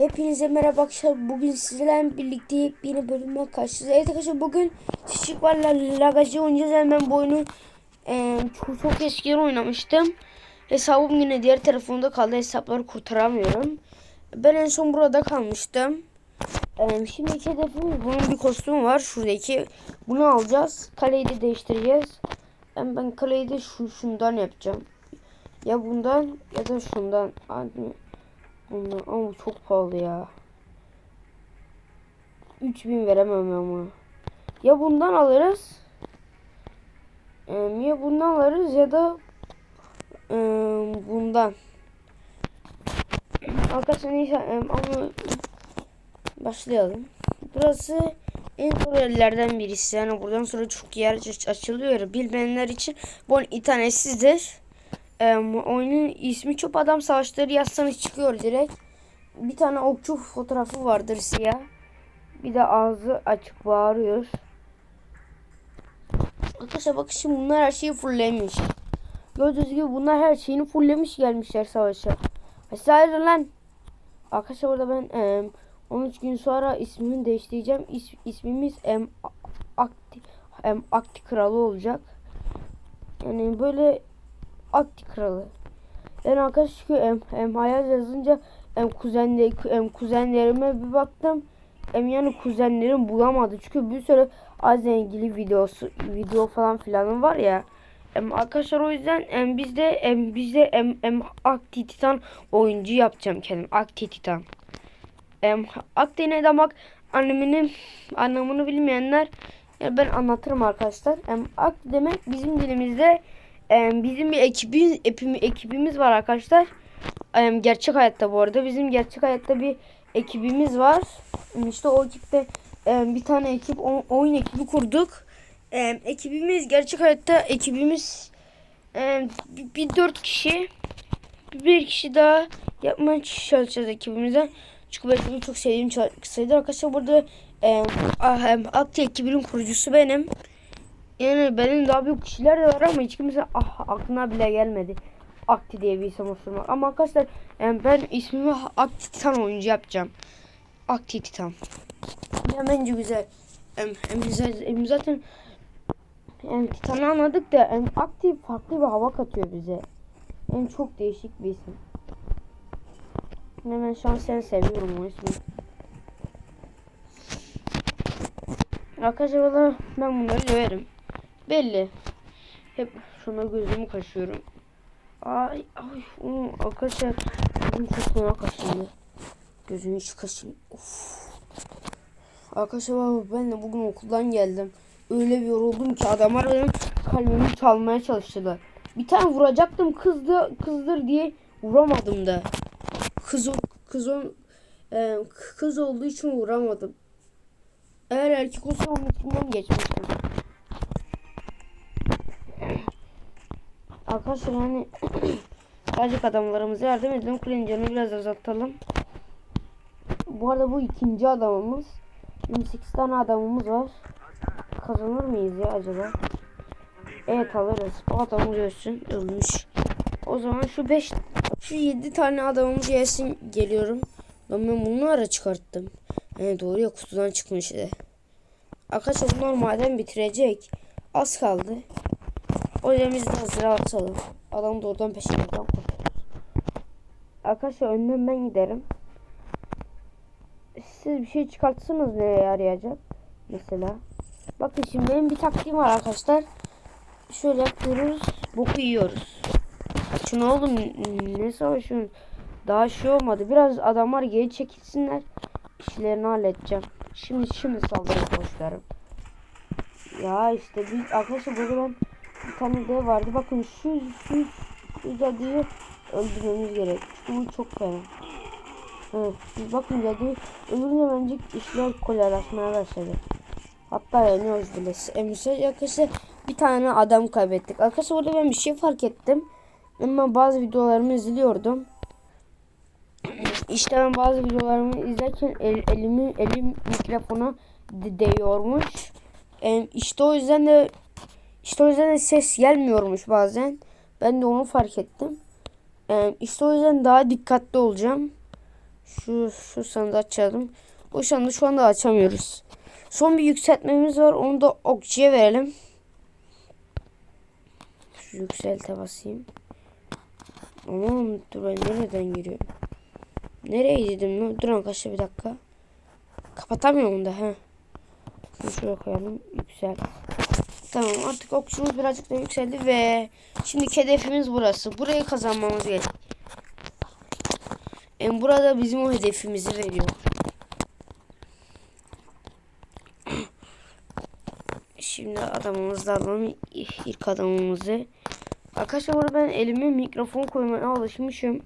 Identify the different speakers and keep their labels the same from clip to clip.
Speaker 1: Hepinize merhaba arkadaşlar. Bugün sizlerle birlikte yeni bölümle karşınızdayız. Evet arkadaşlar bugün var Lagacı oynayacağız. Yani ben bu oyunu e, çok, çok eskiden oynamıştım. Hesabım yine diğer telefonda kaldı. Hesapları kurtaramıyorum. Ben en son burada kalmıştım. E, şimdi iki hedefimiz bunun bir kostümü var. Şuradaki. Bunu alacağız. Kaleyi de değiştireceğiz. Ben, ben kaleyi de şu, şundan yapacağım. Ya bundan ya da şundan. Hadi. Bundan ama çok pahalı ya. 3000 veremem ama. Ya bundan alırız. Ee, ya bundan alırız ya da e, bundan. Arkadaşlar neyse e, ama başlayalım. Burası en zor yerlerden birisi. Yani buradan sonra çok yer aç- açılıyor. Bilmeyenler için bu internetsizdir. Ee, oyunun ismi Çöp Adam Savaşları yazsanız çıkıyor direkt. Bir tane okçu fotoğrafı vardır siyah. Bir de ağzı açık bağırıyor. Arkadaşlar bakın şimdi bunlar her şeyi fulllemiş. Gördüğünüz gibi bunlar her şeyini fulllemiş gelmişler savaşa. Hayır lan. Arkadaşlar burada ben em, 13 gün sonra ismimi değiştireceğim. İs, ismimiz em, Akti, em, Akti Kralı olacak. Yani böyle Akti Kralı. Yani arkadaşlar çünkü em, em, hayal yazınca em, kuzenle, em, kuzenlerime bir baktım. Em, yani kuzenlerim bulamadı. Çünkü bir sürü az ilgili videosu video falan filan var ya. Em, arkadaşlar o yüzden em, bizde em, bizde em, em, Akti Titan oyuncu yapacağım kendim. Akti Titan. Em, Akti ne demek anlamını anlamını bilmeyenler yani ben anlatırım arkadaşlar. Em, Akti demek bizim dilimizde bizim bir ekibimiz ekibimiz var arkadaşlar. Gerçek hayatta bu arada bizim gerçek hayatta bir ekibimiz var. İşte o ekipte bir tane ekip oyun ekibi kurduk. Ekibimiz gerçek hayatta ekibimiz bir, dört kişi bir kişi daha yapmaya çalışacağız ekibimizden. Çünkü ben ekibi çok sevdiğim sayıdır. Arkadaşlar burada em, ah, Akti ekibinin kurucusu benim. Yani benim daha büyük kişiler de var ama hiç kimse ah, aklına bile gelmedi. Akti diye bir isim oluşturmak. Ama arkadaşlar em, ben ismimi Akti Titan oyuncu yapacağım. Akti Titan. Ya bence güzel. Em, em, güzel. Em, zaten em, Titan'ı anladık da em, Akti farklı bir hava katıyor bize. En çok değişik bir isim. Hemen şahsen seviyorum o ismi. Arkadaşlar ben bunları döverim. Belli. Hep şuna gözümü kaşıyorum. Ay ay oo, arkadaşlar gözüm çok fena kaşındı. Gözümü hiç kaşın. Of. Arkadaşlar ben de bugün okuldan geldim. Öyle bir yoruldum ki adamlar benim kalbimi çalmaya çalıştılar. Bir tane vuracaktım kızdı kızdır diye vuramadım da. Kız kız e, kız olduğu için vuramadım. Eğer erkek olsa onun geçmiştim. Arkadaşlar hani Sadece adamlarımıza yardım edelim. Kulenin biraz azaltalım. Bu arada bu ikinci adamımız. 28 tane adamımız var. Kazanır mıyız ya acaba? Evet alırız. O adamı görsün. Ölmüş. O zaman şu 5 şu 7 tane adamımız gelsin geliyorum. Ben, ben bunu ara çıkarttım. He doğru ya kutudan çıkmıştı. Arkadaşlar bunlar maden bitirecek. Az kaldı. O yüzden hazıra atalım. Adam da oradan peşinden koşuyor. Arkadaşlar önden ben giderim. Siz bir şey çıkartsanız neye yarayacak? Mesela. Bakın şimdi benim bir taktiğim var arkadaşlar. Şöyle yapıyoruz. Boku yiyoruz. Şunu oğlum ne savaşıyorsun? Daha şey olmadı. Biraz adamlar geri çekilsinler. İşlerini halledeceğim. Şimdi şimdi saldırı boşlarım. Ya işte bir arkadaşlar burada ben bir tane dev vardı. Bakın şu şu şu cadıyı öldürmemiz gerek. Bu çok fena. Evet, bakın cadıyı öldürünce bence işler kolaylaşmaya başladı. Hatta yanıyoruz bile. Emre arkadaşlar bir tane adam kaybettik. Arkadaşlar orada ben bir şey fark ettim. Ama bazı videolarımı izliyordum. İşte ben bazı videolarımı izlerken el, elimi elim mikrofona de- değiyormuş. E, işte o yüzden de işte o yüzden de ses gelmiyormuş bazen. Ben de onu fark ettim. E, işte o yüzden daha dikkatli olacağım. Şu şu sandığı açalım. Bu sandığı şu anda açamıyoruz. Son bir yükseltmemiz var. Onu da okçuya verelim. Şu yükselte basayım. Aman dur ben nereden giriyorum? Nereye dedim lan? Dur arkadaşlar bir dakika. Kapatamıyorum da ha. Şunu şuraya koyalım. Yüksel. Tamam artık okçumuz birazcık da yükseldi ve şimdi hedefimiz burası. Burayı kazanmamız gerek. En burada bizim o hedefimizi veriyor. Şimdi adamımızı alalım. İlk adamımızı. Arkadaşlar burada ben elime mikrofon koymaya alışmışım.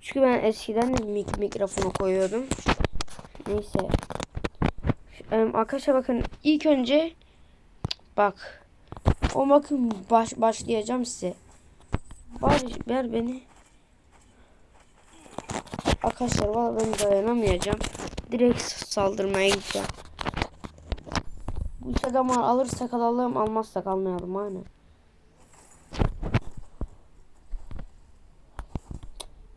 Speaker 1: Çünkü ben eskiden de mik mikrofonu koyuyordum. Neyse. Arkadaşlar bakın ilk önce bak o bakın baş, başlayacağım size. Bari ver beni. Arkadaşlar valla ben dayanamayacağım. Direkt saldırmaya gideceğim. Bu üç adamı alırsak alalım almazsak almayalım hani.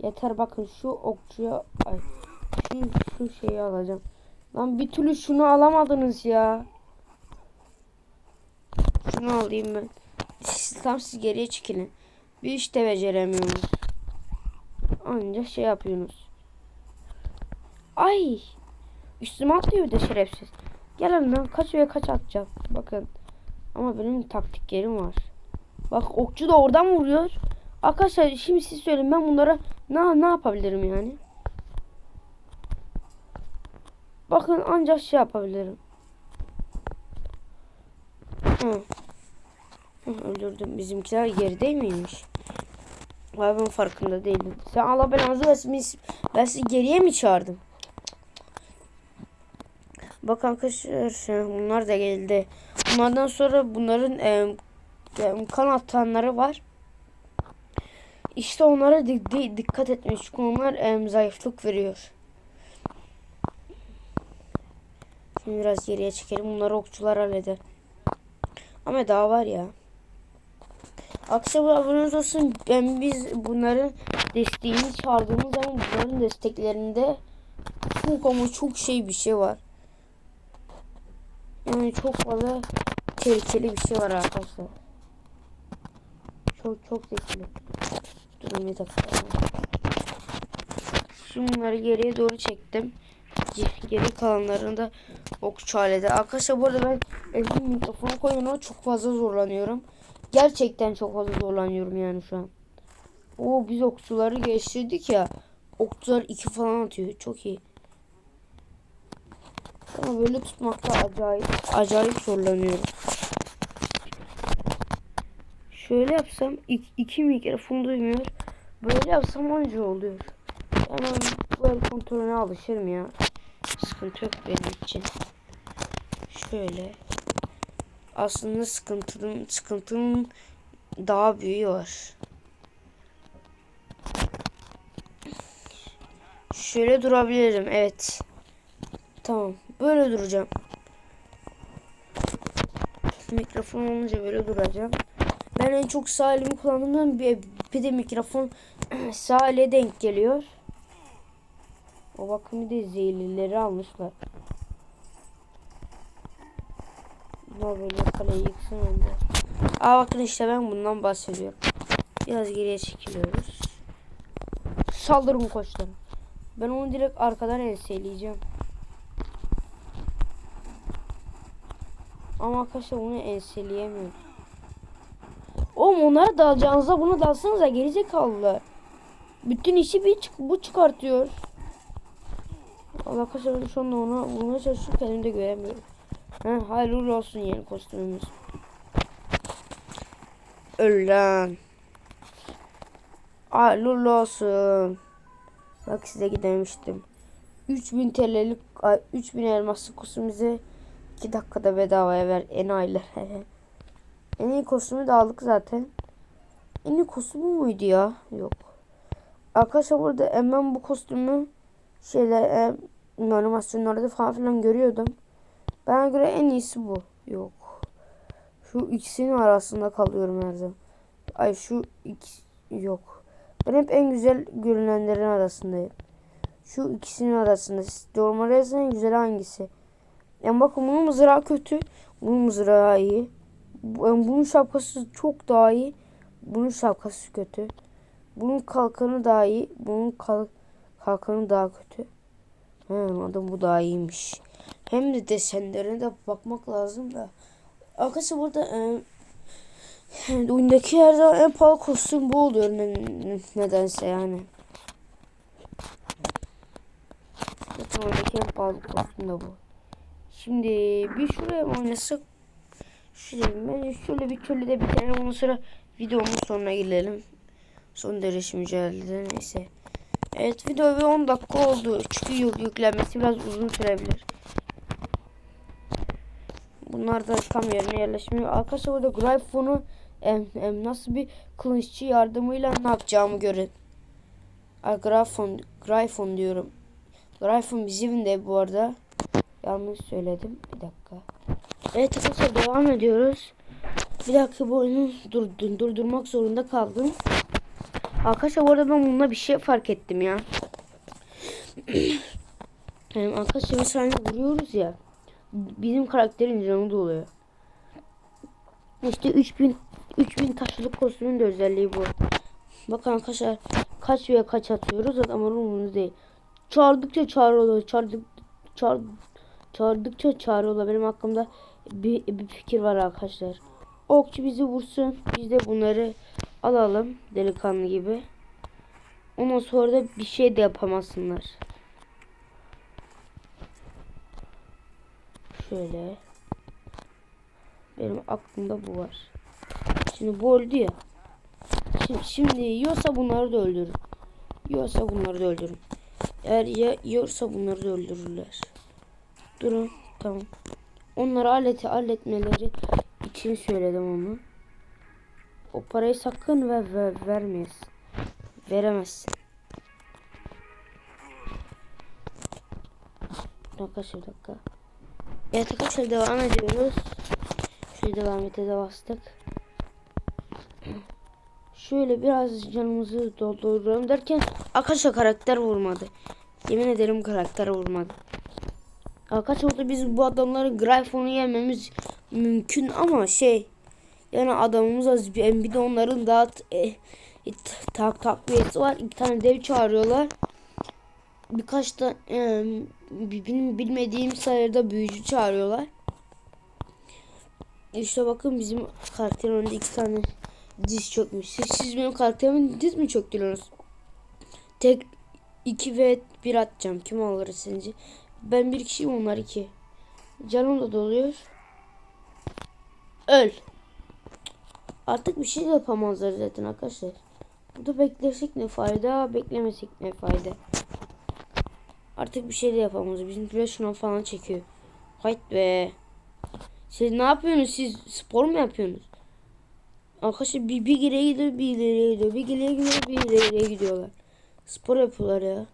Speaker 1: Yeter bakın şu okçuya ay şu, şu şeyi alacağım. Lan bir türlü şunu alamadınız ya. Şunu alayım ben. Siz, tam siz geriye çekilin. Bir iş de beceremiyorsunuz. Anca şey yapıyorsunuz. Ay. Üstüme atlıyor de şerefsiz. Gel lan kaç ve kaç atacağım. Bakın. Ama benim taktiklerim var. Bak okçu da oradan vuruyor. Arkadaşlar şimdi siz söyleyin ben bunlara ne, ne yapabilirim yani? Bakın ancak şey yapabilirim. Hı. Öldürdüm. Bizimkiler geride miymiş? Vay ben farkında değilim. Sen Allah belanızı versin. Ben sizi geriye mi çağırdım? Bak arkadaşlar bunlar da geldi. Bunlardan sonra bunların e, e, kan atanları var. İşte onlara di- di- dikkat etmiş çünkü onlar em, zayıflık veriyor. Şimdi biraz geriye çekelim. Bunları okçular halleder. Ama daha var ya. Akşam aboneniz olsun. Ben biz bunların desteğini çağırdığımız zaman bunların desteklerinde çok ama çok şey bir şey var. Yani çok fazla tehlikeli bir şey var arkadaşlar. Çok çok tehlikeli. Durun bir dakika. Şimdi bunları geriye doğru çektim. Ge- Geri kalanlarını da okçu halede. Arkadaşlar bu arada ben elim mikrofonu koyduğumda çok fazla zorlanıyorum. Gerçekten çok fazla zorlanıyorum yani şu an. Oo biz okçuları geçtirdik ya. Okçular iki falan atıyor. Çok iyi. Ama böyle tutmakta acayip acayip zorlanıyorum. Şöyle yapsam iki, iki mikrofon duymuyor. Böyle yapsam anca oluyor. Hemen el kontrolüne alışırım ya. Sıkıntı yok benim için. Şöyle. Aslında sıkıntının sıkıntının daha büyüğü var. Şöyle durabilirim. Evet. Tamam. Böyle duracağım. Mikrofon olunca böyle duracağım. Ben en çok sağ elimi kullandığımdan bir, bir de mikrofon sağ ele denk geliyor. O bakın bir de zehirlileri almışlar. Bunlar böyle kaleyi yıksın önce. Aa bakın işte ben bundan bahsediyorum. Biraz geriye çekiliyoruz. Saldırın koçlarım. Ben onu direkt arkadan enseleyeceğim. Ama arkadaşlar bunu enseleyemiyorum. Oğlum onlara dalacağınıza bunu dalsanıza gerizekalılar. Bütün işi bir çık bu çıkartıyor. Allah ben şu anda ona vurmaya çalışıyorum kendimi de göremiyorum. Ha, hayırlı olsun yeni kostümümüz. Öl lan. Hayırlı olsun. Bak size gidemiştim. 3000 TL'lik ay, 3000 elmaslı kostümümüzü 2 dakikada bedavaya ver enayiler. en iyi kostümü de aldık zaten. En iyi kostümü muydu ya? Yok. Arkadaşlar burada hemen bu kostümü şeyler e, animasyonlarda falan filan görüyordum. Bana göre en iyisi bu. Yok. Şu ikisinin arasında kalıyorum her zaman. Ay şu iki yok. Ben hep en güzel görünenlerin arasındayım. Şu ikisinin arasında. Yazın en güzel hangisi. Yani bakın bunun mızrağı kötü. Bunun mızrağı iyi. Yani bunun şapkası çok daha iyi. Bunun şapkası kötü. Bunun kalkanı daha iyi. Bunun kal kalkanı daha kötü. He, adam bu daha iyiymiş. Hem de desenlerine de bakmak lazım da. Arkadaşlar burada e, oyundaki zaman en pahalı kostüm bu oluyor ne, ne- nedense yani. Zaten oradaki en pahalı kostüm de bu. Şimdi bir şuraya oynasak? Şuraya bence şöyle bir şöyle de bitirelim. Ondan sonra videonun sonuna gelelim. Son derece mücadele neyse. Evet video bir 10 dakika oldu. Çünkü yük- yüklenmesi biraz uzun sürebilir. Bunlar da tam yerine yerleşmiyor. Arkadaşlar burada Gryphon'u em, em, nasıl bir kılıççı yardımıyla ne yapacağımı görün. Gryphon, Gryphon diyorum. Gryphon bizim de bu arada. Yanlış söyledim. Bir dakika. Evet arkadaşlar devam ediyoruz. Bir dakika bu oyunu dur, dur- durdurmak zorunda kaldım. Arkadaşlar bu arada ben bununla bir şey fark ettim ya. yani arkadaşlar mesela vuruyoruz ya. Bizim karakterin canı doluyor. İşte 3000 3000 taşlık kostümün de özelliği bu. Bakın arkadaşlar kaç veya kaç atıyoruz adamın umurunda değil. Çağırdıkça çağırıyorlar. Çağırdık, çağır, çağırdıkça çağırıyorlar. Benim hakkımda bir, bir fikir var arkadaşlar. Okçu bizi vursun. Biz de bunları alalım delikanlı gibi. Ondan sonra da bir şey de yapamazsınlar. Şöyle. Benim aklımda bu var. Şimdi bu öldü ya. Şimdi, şimdi yiyorsa bunları da öldürür. Yiyorsa bunları da öldürür. Eğer ya, yiyorsa bunları da öldürürler. Durun. Tamam. Onları hallet halletmeleri için söyledim onu. O parayı sakın ver, ver vermeyiz. Veremezsin. Arkadaşlar bir dakika. Evet arkadaşlar devam ediyoruz. Şöyle devam ete de bastık. Şöyle biraz canımızı dolduralım derken arkadaşlar karakter vurmadı. Yemin ederim karakter vurmadı. Arkadaşlar burada biz bu adamların Gryphon'u yememiz mümkün ama şey yani adamımız az bir de onların daha e, e, tak takviyesi var. İki tane dev çağırıyorlar. Birkaç da e, benim bilmediğim sayıda büyücü çağırıyorlar. İşte bakın bizim karakterin önünde iki tane diz çökmüş. Siz, siz benim karakterimin diz mi çöktürüyorsunuz? Tek iki ve bir atacağım. Kim alır sence? Ben bir kişiyim onlar iki. Canım da doluyor. Öl. Artık bir şey yapamazlar zaten arkadaşlar. Burada beklersek ne fayda, beklemesek ne fayda. Artık bir şey de yapamaz. Bizimkiler şuna falan çekiyor. Hayt be. Siz ne yapıyorsunuz? Siz spor mu yapıyorsunuz? Arkadaşlar bir, bir geriye gidiyor, bir ileriye gidiyor. Bir geriye gidiyor, bir ileriye gidiyorlar. Spor yapıyorlar ya.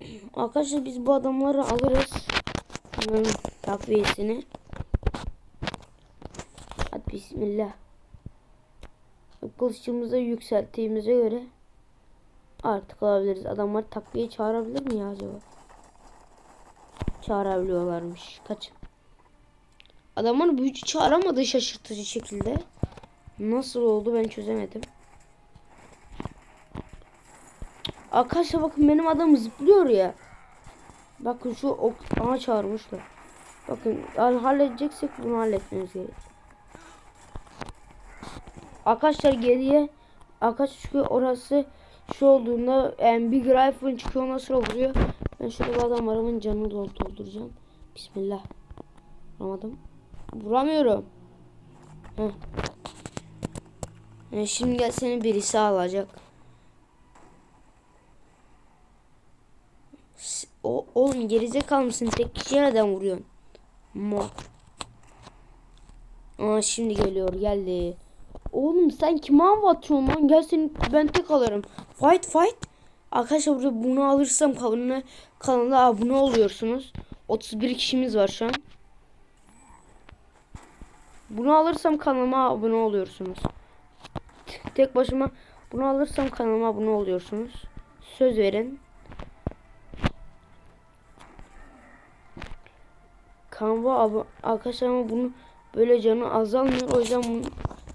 Speaker 1: Arkadaşlar biz bu adamları alırız. Bunların takviyesini. Hadi bismillah. Kılıçımızı yükselttiğimize göre artık alabiliriz. Adamlar takviye çağırabilir mi ya acaba? Çağırabiliyorlarmış. Kaçın. Adamlar büyücü çağıramadı şaşırtıcı şekilde. Nasıl oldu ben çözemedim. Arkadaşlar bakın benim adam zıplıyor ya. Bakın şu ok ana çağırmışlar. Bakın yani halledeceksek bunu halletmemiz gerek. Arkadaşlar geriye arkadaşlar çünkü orası şu olduğunda yani bir Gryphon çıkıyor nasıl vuruyor. Ben şöyle bu adamlarımın canını dol- dolduracağım. Bismillah. Vuramadım. Vuramıyorum. Heh. Yani şimdi gel seni birisi alacak. O, oğlum gerizekalı mısın? Tek kişiye neden vuruyorsun? Mo. Aa şimdi geliyor geldi. Oğlum sen kime hava atıyorsun lan? Gel seni ben tek alırım. Fight fight. Arkadaşlar burada bunu alırsam kanalına, kanala abone oluyorsunuz. 31 kişimiz var şu an. Bunu alırsam kanalıma abone oluyorsunuz. Tek başıma Bunu alırsam kanalıma abone oluyorsunuz. Söz verin. Kanva arkadaşlar ama bunu böyle canı azalmıyor. O yüzden bunu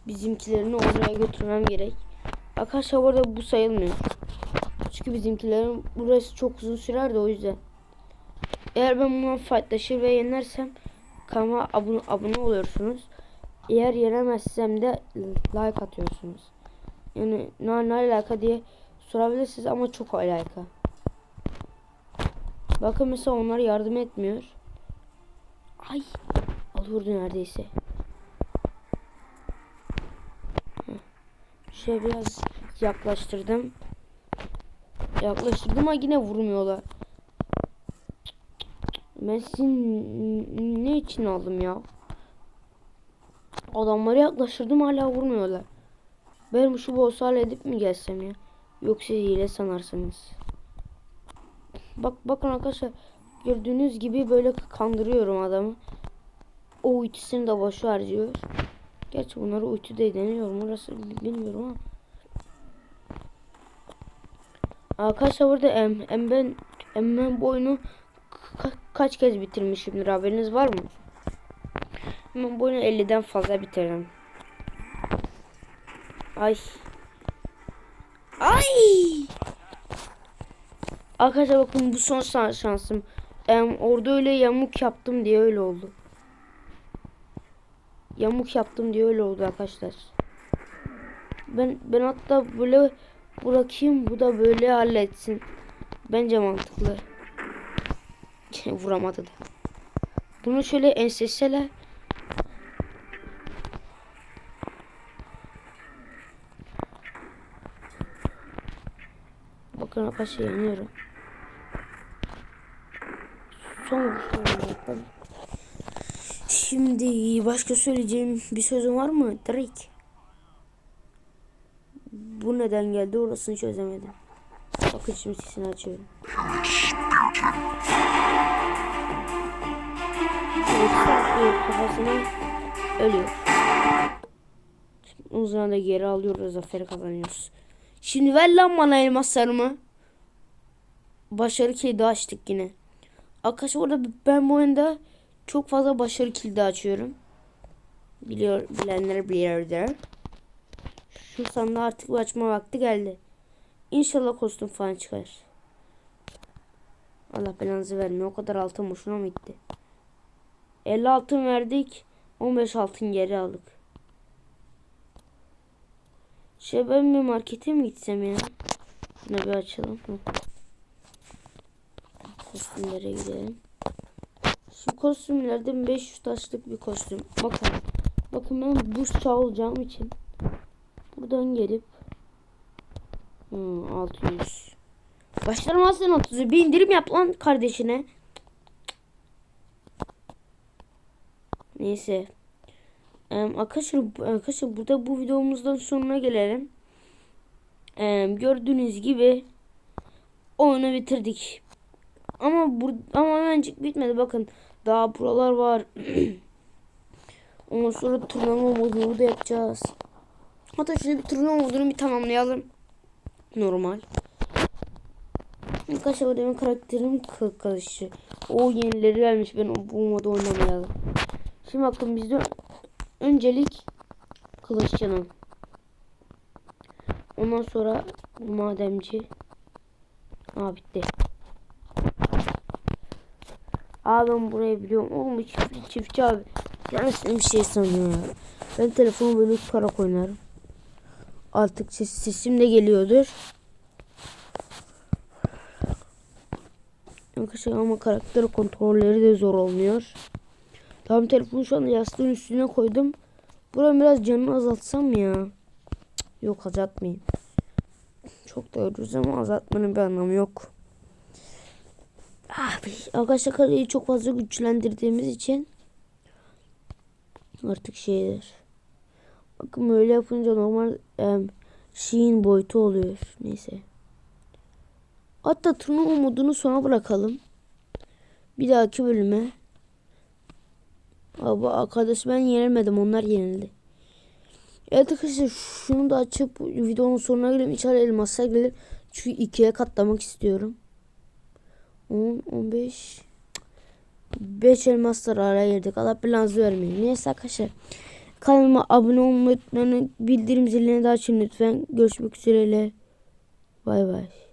Speaker 1: bizimkilerini oraya götürmem gerek. Arkadaşlar bu arada bu sayılmıyor. Çünkü bizimkilerin burası çok uzun sürer de o yüzden. Eğer ben bununla fightlaşır ve yenersem kanalıma abone, abone oluyorsunuz. Eğer yenemezsem de like atıyorsunuz. Yani ne, ne alaka diye sorabilirsiniz ama çok alaka. Bakın mesela onlar yardım etmiyor. Ay alıyordu neredeyse. Şöyle biraz yaklaştırdım. Yaklaştırdım ama yine vurmuyorlar. Ben sizin ne için aldım ya? Adamları yaklaştırdım hala vurmuyorlar. Ben şu boss'u halledip mi gelsem ya? Yoksa hile sanarsınız. Bak bakın arkadaşlar gördüğünüz gibi böyle kandırıyorum adamı. O ultisini de boşu harcıyor. Gerçi bunları ulti de deniyorum. Orası bilmiyorum ama. Arkadaşlar burada em, em ben em ben bu oyunu ka- kaç kez bitirmişimdir haberiniz var mı? Ben bu oyunu 50'den fazla bitirdim. Ay. Ay. Arkadaşlar bakın bu son şan- şansım. Em, orada öyle yamuk yaptım diye öyle oldu. Yamuk yaptım diye öyle oldu arkadaşlar. Ben ben hatta böyle bırakayım bu da böyle halletsin. Bence mantıklı. Vuramadı da. Bunu şöyle enseseler Bakın arkadaşlar yanıyorum. Son vuruşlarını yapalım. Şimdi başka söyleyeceğim bir sözüm var mı? Drake. Bu neden geldi orasını çözemedim. Bakın şimdi sesini açıyorum. Ölüyor. Şimdi uzun da geri alıyoruz zaferi kazanıyoruz. Şimdi ver lan bana elmaslarımı. Başarı kilidi açtık yine. Arkadaşlar orada ben bu oyunda çok fazla başarı kilidi açıyorum. Biliyor, bilenler biliyordur. Şu sandığı artık açma vakti geldi. İnşallah kostüm falan çıkar. Allah belanızı vermiyor. O kadar altın boşuna mı gitti? 50 altın verdik. 15 altın geri aldık. Şey ben bir markete mi gitsem ya? Şuna bir açalım. Kostümlere gidelim. Şu kostümlerden 500 taşlık bir kostüm. Bakın. Bakın ben buz çalacağım için. Buradan gelip hmm, 600 Başlarmazsan 30'u bir indirim yap lan kardeşine. Neyse. Em, arkadaşlar, arkadaşlar burada bu videomuzdan sonuna gelelim. Em, gördüğünüz gibi oyunu bitirdik. Ama bur ama hemencik bitmedi. Bakın daha buralar var. Ondan sonra turnuva modunu da yapacağız. Hatta şöyle bir turnuva modunu bir tamamlayalım. Normal. Arkadaşlar benim karakterim karıştı. O yenileri gelmiş. Ben bu modu oynamayalım. Şimdi bakın bizde öncelik kılıççının. Ondan sonra mademci. Aa bitti. Aa ben burayı biliyorum. Oğlum çiftçi, çiftçi abi. Sen bir şey sanıyor. Ben telefonu böyle tutarak oynarım. Artık ses, sesim de geliyordur. Arkadaşlar ama karakter kontrolleri de zor olmuyor. Tamam telefonu şu anda yastığın üstüne koydum. Buranın biraz canını azaltsam ya. Yok azaltmayayım. Çok da ölürüz ama azaltmanın bir anlamı yok. Arkadaşlar kaleyi çok fazla güçlendirdiğimiz için artık şeydir. Bakın böyle yapınca normal em, şeyin boyutu oluyor. Neyse. Hatta turnuva modunu sona bırakalım. Bir dahaki bölüme. Abi arkadaş ben yenilmedim onlar yenildi. Evet arkadaşlar şunu da açıp videonun sonuna gelelim. İnşallah elmaslar gelir. Çünkü ikiye katlamak istiyorum. 10, 15 5 elmaslar araya girdik. Allah belanızı vermeyin. Neyse arkadaşlar. Kanalıma abone olmayı unutmayın. Bildirim zilini de açın lütfen. Görüşmek üzereyle. Bay bay.